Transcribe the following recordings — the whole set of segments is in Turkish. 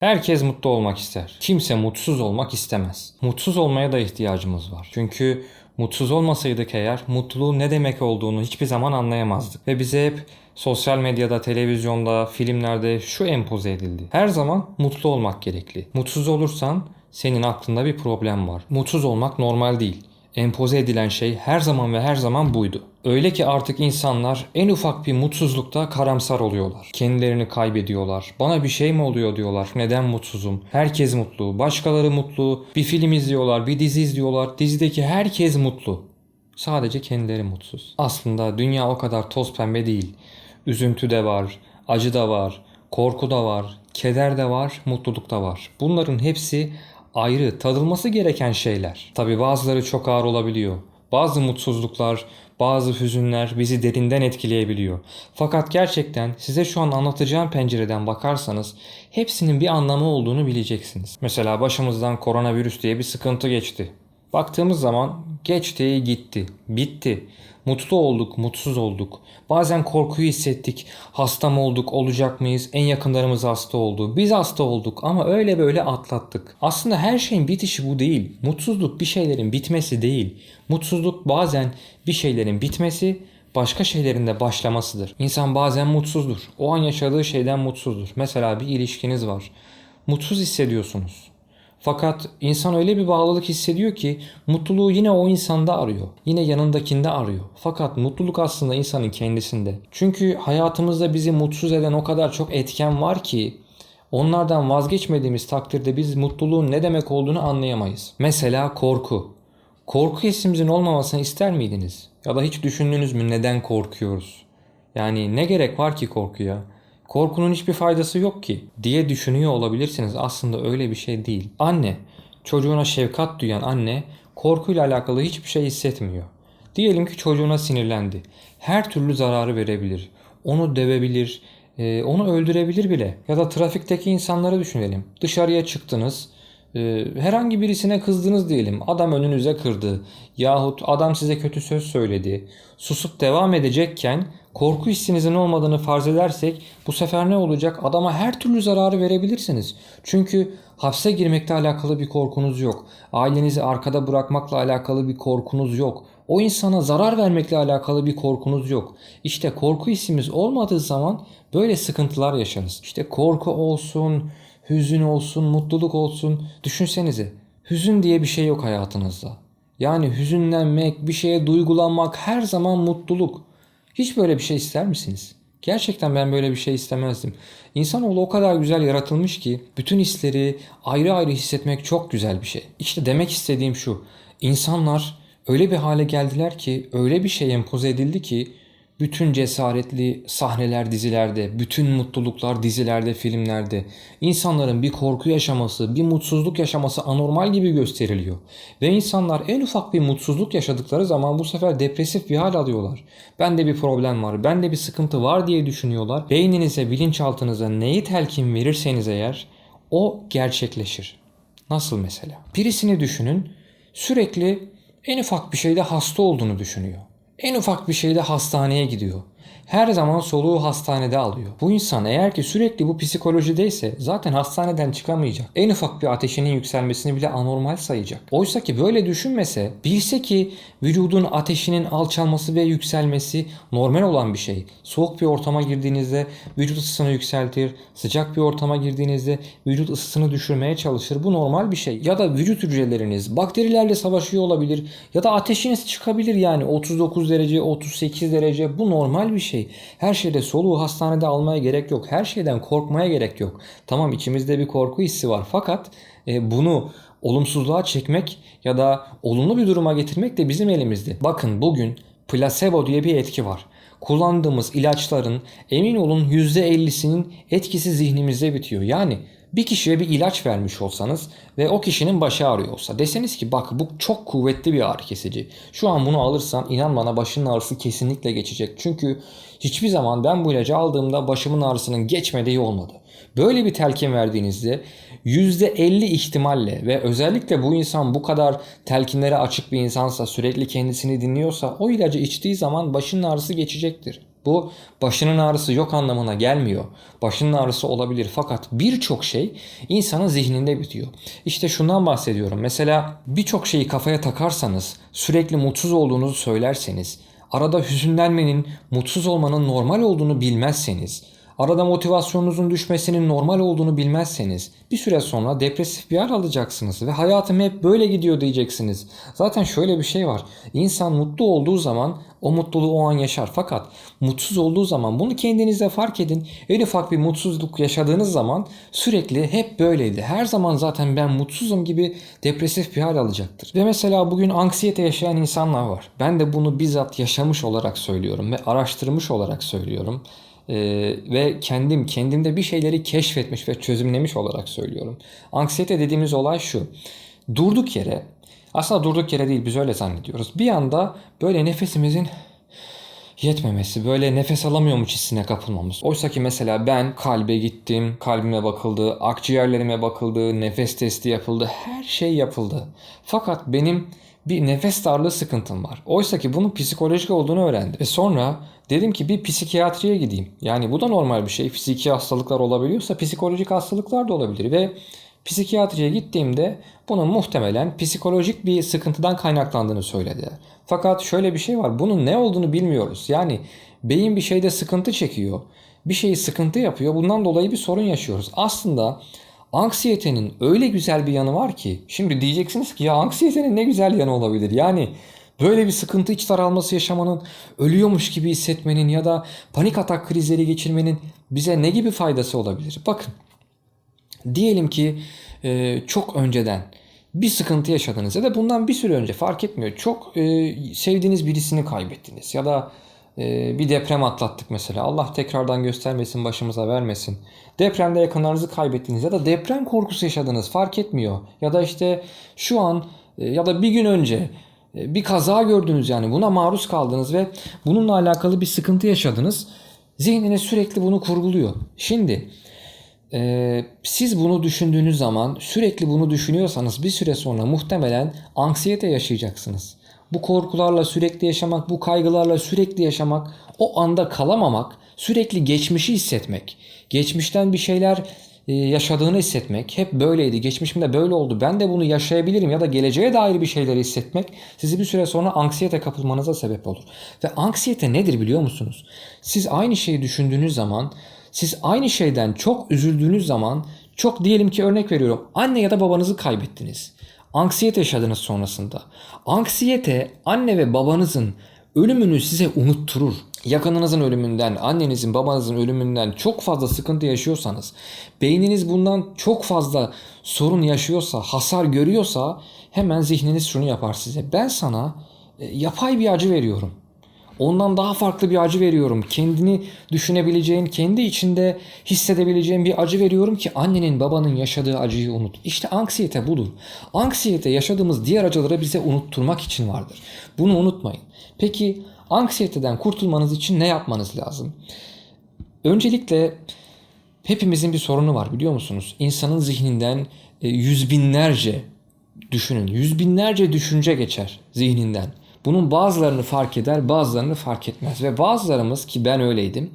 Herkes mutlu olmak ister. Kimse mutsuz olmak istemez. Mutsuz olmaya da ihtiyacımız var. Çünkü mutsuz olmasaydık eğer mutluluğun ne demek olduğunu hiçbir zaman anlayamazdık. Ve bize hep sosyal medyada, televizyonda, filmlerde şu empoze edildi. Her zaman mutlu olmak gerekli. Mutsuz olursan senin aklında bir problem var. Mutsuz olmak normal değil. Empoze edilen şey her zaman ve her zaman buydu. Öyle ki artık insanlar en ufak bir mutsuzlukta karamsar oluyorlar. Kendilerini kaybediyorlar. Bana bir şey mi oluyor diyorlar. Neden mutsuzum? Herkes mutlu. Başkaları mutlu. Bir film izliyorlar, bir dizi izliyorlar. Dizideki herkes mutlu. Sadece kendileri mutsuz. Aslında dünya o kadar toz pembe değil. Üzüntü de var, acı da var, korku da var, keder de var, mutluluk da var. Bunların hepsi ayrı, tadılması gereken şeyler. Tabi bazıları çok ağır olabiliyor. Bazı mutsuzluklar, bazı hüzünler bizi derinden etkileyebiliyor. Fakat gerçekten size şu an anlatacağım pencereden bakarsanız hepsinin bir anlamı olduğunu bileceksiniz. Mesela başımızdan koronavirüs diye bir sıkıntı geçti. Baktığımız zaman geçti, gitti, bitti. Mutlu olduk, mutsuz olduk. Bazen korkuyu hissettik. Hasta mı olduk, olacak mıyız? En yakınlarımız hasta oldu. Biz hasta olduk ama öyle böyle atlattık. Aslında her şeyin bitişi bu değil. Mutsuzluk bir şeylerin bitmesi değil. Mutsuzluk bazen bir şeylerin bitmesi, başka şeylerin de başlamasıdır. İnsan bazen mutsuzdur. O an yaşadığı şeyden mutsuzdur. Mesela bir ilişkiniz var. Mutsuz hissediyorsunuz. Fakat insan öyle bir bağlılık hissediyor ki mutluluğu yine o insanda arıyor. Yine yanındakinde arıyor. Fakat mutluluk aslında insanın kendisinde. Çünkü hayatımızda bizi mutsuz eden o kadar çok etken var ki onlardan vazgeçmediğimiz takdirde biz mutluluğun ne demek olduğunu anlayamayız. Mesela korku. Korku hissimizin olmamasını ister miydiniz? Ya da hiç düşündünüz mü neden korkuyoruz? Yani ne gerek var ki korkuya? Korkunun hiçbir faydası yok ki diye düşünüyor olabilirsiniz. Aslında öyle bir şey değil. Anne, çocuğuna şefkat duyan anne korkuyla alakalı hiçbir şey hissetmiyor. Diyelim ki çocuğuna sinirlendi. Her türlü zararı verebilir. Onu dövebilir, e, onu öldürebilir bile. Ya da trafikteki insanları düşünelim. Dışarıya çıktınız, e, herhangi birisine kızdınız diyelim. Adam önünüze kırdı. Yahut adam size kötü söz söyledi. Susup devam edecekken korku hissinizin olmadığını farz edersek bu sefer ne olacak? Adama her türlü zararı verebilirsiniz. Çünkü hapse girmekle alakalı bir korkunuz yok. Ailenizi arkada bırakmakla alakalı bir korkunuz yok. O insana zarar vermekle alakalı bir korkunuz yok. İşte korku hissimiz olmadığı zaman böyle sıkıntılar yaşarız. İşte korku olsun, hüzün olsun, mutluluk olsun. Düşünsenize. Hüzün diye bir şey yok hayatınızda. Yani hüzünlenmek, bir şeye duygulanmak her zaman mutluluk. Hiç böyle bir şey ister misiniz? Gerçekten ben böyle bir şey istemezdim. İnsanoğlu o kadar güzel yaratılmış ki bütün hisleri ayrı ayrı hissetmek çok güzel bir şey. İşte demek istediğim şu. İnsanlar öyle bir hale geldiler ki öyle bir şey empoze edildi ki bütün cesaretli sahneler dizilerde, bütün mutluluklar dizilerde, filmlerde, insanların bir korku yaşaması, bir mutsuzluk yaşaması anormal gibi gösteriliyor. Ve insanlar en ufak bir mutsuzluk yaşadıkları zaman bu sefer depresif bir hal alıyorlar. Bende bir problem var, bende bir sıkıntı var diye düşünüyorlar. Beyninize, bilinçaltınıza neyi telkin verirseniz eğer o gerçekleşir. Nasıl mesela? Birisini düşünün, sürekli en ufak bir şeyde hasta olduğunu düşünüyor. En ufak bir şeyde hastaneye gidiyor. Her zaman soluğu hastanede alıyor. Bu insan eğer ki sürekli bu psikolojideyse zaten hastaneden çıkamayacak. En ufak bir ateşinin yükselmesini bile anormal sayacak. Oysa ki böyle düşünmese, bilse ki vücudun ateşinin alçalması ve yükselmesi normal olan bir şey. Soğuk bir ortama girdiğinizde vücut ısısını yükseltir. Sıcak bir ortama girdiğinizde vücut ısısını düşürmeye çalışır. Bu normal bir şey. Ya da vücut hücreleriniz bakterilerle savaşıyor olabilir. Ya da ateşiniz çıkabilir yani 39 derece, 38 derece. Bu normal bir şey. Her şeyde soluğu hastanede almaya gerek yok. Her şeyden korkmaya gerek yok. Tamam içimizde bir korku hissi var fakat e, bunu olumsuzluğa çekmek ya da olumlu bir duruma getirmek de bizim elimizde. Bakın bugün plasebo diye bir etki var. Kullandığımız ilaçların emin olun %50'sinin etkisi zihnimizde bitiyor. Yani bir kişiye bir ilaç vermiş olsanız ve o kişinin başı ağrıyor olsa deseniz ki bak bu çok kuvvetli bir ağrı kesici. Şu an bunu alırsan inan bana başının ağrısı kesinlikle geçecek. Çünkü hiçbir zaman ben bu ilacı aldığımda başımın ağrısının geçmediği olmadı. Böyle bir telkin verdiğinizde %50 ihtimalle ve özellikle bu insan bu kadar telkinlere açık bir insansa sürekli kendisini dinliyorsa o ilacı içtiği zaman başının ağrısı geçecektir. Bu başının ağrısı yok anlamına gelmiyor. Başının ağrısı olabilir fakat birçok şey insanın zihninde bitiyor. İşte şundan bahsediyorum. Mesela birçok şeyi kafaya takarsanız, sürekli mutsuz olduğunuzu söylerseniz, arada hüzünlenmenin, mutsuz olmanın normal olduğunu bilmezseniz, arada motivasyonunuzun düşmesinin normal olduğunu bilmezseniz bir süre sonra depresif bir hal alacaksınız ve hayatım hep böyle gidiyor diyeceksiniz. Zaten şöyle bir şey var. İnsan mutlu olduğu zaman o mutluluğu o an yaşar. Fakat mutsuz olduğu zaman bunu kendinizde fark edin. En ufak bir mutsuzluk yaşadığınız zaman sürekli hep böyleydi. Her zaman zaten ben mutsuzum gibi depresif bir hal alacaktır. Ve mesela bugün anksiyete yaşayan insanlar var. Ben de bunu bizzat yaşamış olarak söylüyorum ve araştırmış olarak söylüyorum. Ee, ve kendim kendimde bir şeyleri keşfetmiş ve çözümlemiş olarak söylüyorum. Anksiyete dediğimiz olay şu. Durduk yere aslında durduk yere değil biz öyle zannediyoruz. Bir anda böyle nefesimizin yetmemesi, böyle nefes alamıyormuş hissine kapılmamız. Oysa ki mesela ben kalbe gittim, kalbime bakıldı, akciğerlerime bakıldı, nefes testi yapıldı, her şey yapıldı. Fakat benim bir nefes darlığı sıkıntım var. Oysa ki bunun psikolojik olduğunu öğrendim. Ve sonra dedim ki bir psikiyatriye gideyim. Yani bu da normal bir şey. Fiziki hastalıklar olabiliyorsa psikolojik hastalıklar da olabilir. Ve psikiyatriye gittiğimde bunun muhtemelen psikolojik bir sıkıntıdan kaynaklandığını söylediler. Fakat şöyle bir şey var. Bunun ne olduğunu bilmiyoruz. Yani beyin bir şeyde sıkıntı çekiyor. Bir şeyi sıkıntı yapıyor. Bundan dolayı bir sorun yaşıyoruz. Aslında anksiyetenin öyle güzel bir yanı var ki. Şimdi diyeceksiniz ki ya anksiyetenin ne güzel yanı olabilir. Yani Böyle bir sıkıntı iç daralması yaşamanın, ölüyormuş gibi hissetmenin ya da panik atak krizleri geçirmenin bize ne gibi faydası olabilir? Bakın, diyelim ki e, çok önceden bir sıkıntı yaşadınız ya da bundan bir süre önce fark etmiyor. Çok e, sevdiğiniz birisini kaybettiniz ya da bir deprem atlattık mesela. Allah tekrardan göstermesin, başımıza vermesin. Depremde yakınlarınızı kaybettiniz ya da deprem korkusu yaşadınız fark etmiyor. Ya da işte şu an e, ya da bir gün önce e, bir kaza gördünüz yani buna maruz kaldınız ve bununla alakalı bir sıkıntı yaşadınız. Zihniniz sürekli bunu kurguluyor. Şimdi e, siz bunu düşündüğünüz zaman sürekli bunu düşünüyorsanız bir süre sonra muhtemelen anksiyete yaşayacaksınız. Bu korkularla sürekli yaşamak, bu kaygılarla sürekli yaşamak, o anda kalamamak, sürekli geçmişi hissetmek, geçmişten bir şeyler e, yaşadığını hissetmek hep böyleydi. Geçmişimde böyle oldu. Ben de bunu yaşayabilirim ya da geleceğe dair bir şeyleri hissetmek sizi bir süre sonra anksiyete kapılmanıza sebep olur. Ve anksiyete nedir biliyor musunuz? Siz aynı şeyi düşündüğünüz zaman, siz aynı şeyden çok üzüldüğünüz zaman, çok diyelim ki örnek veriyorum. Anne ya da babanızı kaybettiniz. Anksiyete yaşadınız sonrasında. Anksiyete anne ve babanızın ölümünü size unutturur. Yakınınızın ölümünden, annenizin, babanızın ölümünden çok fazla sıkıntı yaşıyorsanız, beyniniz bundan çok fazla sorun yaşıyorsa, hasar görüyorsa hemen zihniniz şunu yapar size. Ben sana e, yapay bir acı veriyorum. Ondan daha farklı bir acı veriyorum. Kendini düşünebileceğin, kendi içinde hissedebileceğin bir acı veriyorum ki annenin babanın yaşadığı acıyı unut. İşte anksiyete budur. Anksiyete yaşadığımız diğer acıları bize unutturmak için vardır. Bunu unutmayın. Peki anksiyeteden kurtulmanız için ne yapmanız lazım? Öncelikle hepimizin bir sorunu var biliyor musunuz? İnsanın zihninden e, yüz binlerce düşünün, yüz binlerce düşünce geçer zihninden. Bunun bazılarını fark eder, bazılarını fark etmez. Ve bazılarımız ki ben öyleydim.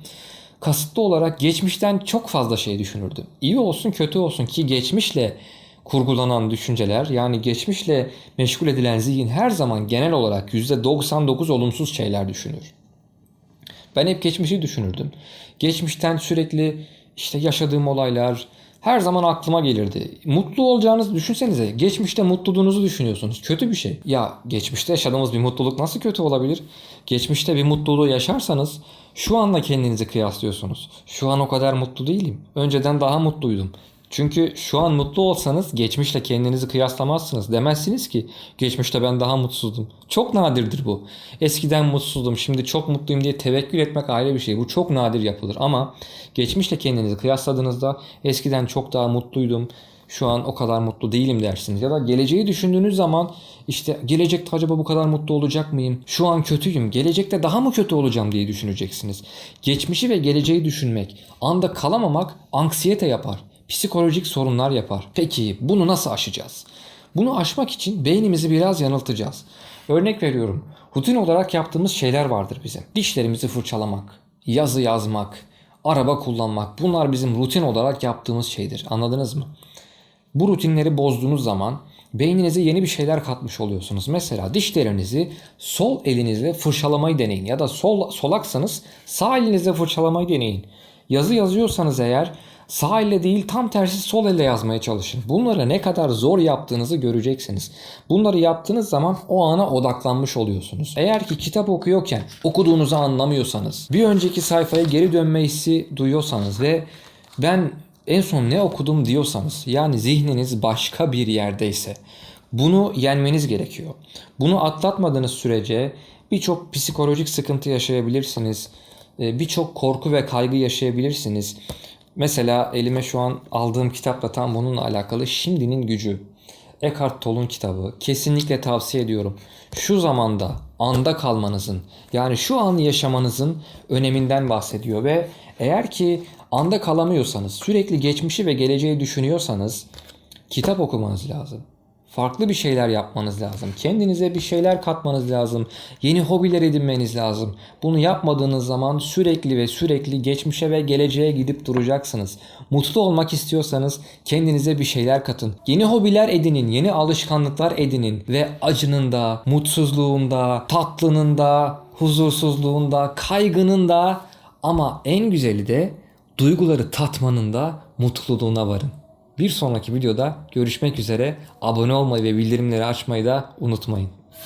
Kasıtlı olarak geçmişten çok fazla şey düşünürdüm. İyi olsun kötü olsun ki geçmişle kurgulanan düşünceler yani geçmişle meşgul edilen zihin her zaman genel olarak %99 olumsuz şeyler düşünür. Ben hep geçmişi düşünürdüm. Geçmişten sürekli işte yaşadığım olaylar, her zaman aklıma gelirdi. Mutlu olacağınızı düşünsenize. Geçmişte mutluluğunuzu düşünüyorsunuz. Kötü bir şey. Ya geçmişte yaşadığımız bir mutluluk nasıl kötü olabilir? Geçmişte bir mutluluğu yaşarsanız şu anla kendinizi kıyaslıyorsunuz. Şu an o kadar mutlu değilim. Önceden daha mutluydum. Çünkü şu an mutlu olsanız geçmişle kendinizi kıyaslamazsınız. Demezsiniz ki geçmişte ben daha mutsuzdum. Çok nadirdir bu. Eskiden mutsuzdum şimdi çok mutluyum diye tevekkül etmek ayrı bir şey. Bu çok nadir yapılır ama geçmişle kendinizi kıyasladığınızda eskiden çok daha mutluydum. Şu an o kadar mutlu değilim dersiniz. Ya da geleceği düşündüğünüz zaman işte gelecekte acaba bu kadar mutlu olacak mıyım? Şu an kötüyüm. Gelecekte daha mı kötü olacağım diye düşüneceksiniz. Geçmişi ve geleceği düşünmek, anda kalamamak anksiyete yapar psikolojik sorunlar yapar. Peki bunu nasıl aşacağız? Bunu aşmak için beynimizi biraz yanıltacağız. Örnek veriyorum. Rutin olarak yaptığımız şeyler vardır bizim. Dişlerimizi fırçalamak. yazı yazmak, araba kullanmak bunlar bizim rutin olarak yaptığımız şeydir. Anladınız mı? Bu rutinleri bozduğunuz zaman beyninize yeni bir şeyler katmış oluyorsunuz. Mesela dişlerinizi sol elinizle fırçalamayı deneyin ya da sol solaksanız sağ elinizle fırçalamayı deneyin. Yazı yazıyorsanız eğer sağ elle değil tam tersi sol elle yazmaya çalışın. Bunları ne kadar zor yaptığınızı göreceksiniz. Bunları yaptığınız zaman o ana odaklanmış oluyorsunuz. Eğer ki kitap okuyorken okuduğunuzu anlamıyorsanız, bir önceki sayfaya geri dönme hissi duyuyorsanız ve ben en son ne okudum diyorsanız yani zihniniz başka bir yerdeyse bunu yenmeniz gerekiyor. Bunu atlatmadığınız sürece birçok psikolojik sıkıntı yaşayabilirsiniz. Ee, Birçok korku ve kaygı yaşayabilirsiniz. Mesela elime şu an aldığım kitap da tam bununla alakalı Şimdinin Gücü. Eckhart Tolle'un kitabı. Kesinlikle tavsiye ediyorum. Şu zamanda anda kalmanızın yani şu an yaşamanızın öneminden bahsediyor ve eğer ki anda kalamıyorsanız, sürekli geçmişi ve geleceği düşünüyorsanız kitap okumanız lazım. Farklı bir şeyler yapmanız lazım. Kendinize bir şeyler katmanız lazım. Yeni hobiler edinmeniz lazım. Bunu yapmadığınız zaman sürekli ve sürekli geçmişe ve geleceğe gidip duracaksınız. Mutlu olmak istiyorsanız kendinize bir şeyler katın. Yeni hobiler edinin, yeni alışkanlıklar edinin ve acının da, mutsuzluğun da, tatlının da, huzursuzluğun da, kaygının da ama en güzeli de duyguları tatmanın da mutluluğuna varın. Bir sonraki videoda görüşmek üzere. Abone olmayı ve bildirimleri açmayı da unutmayın.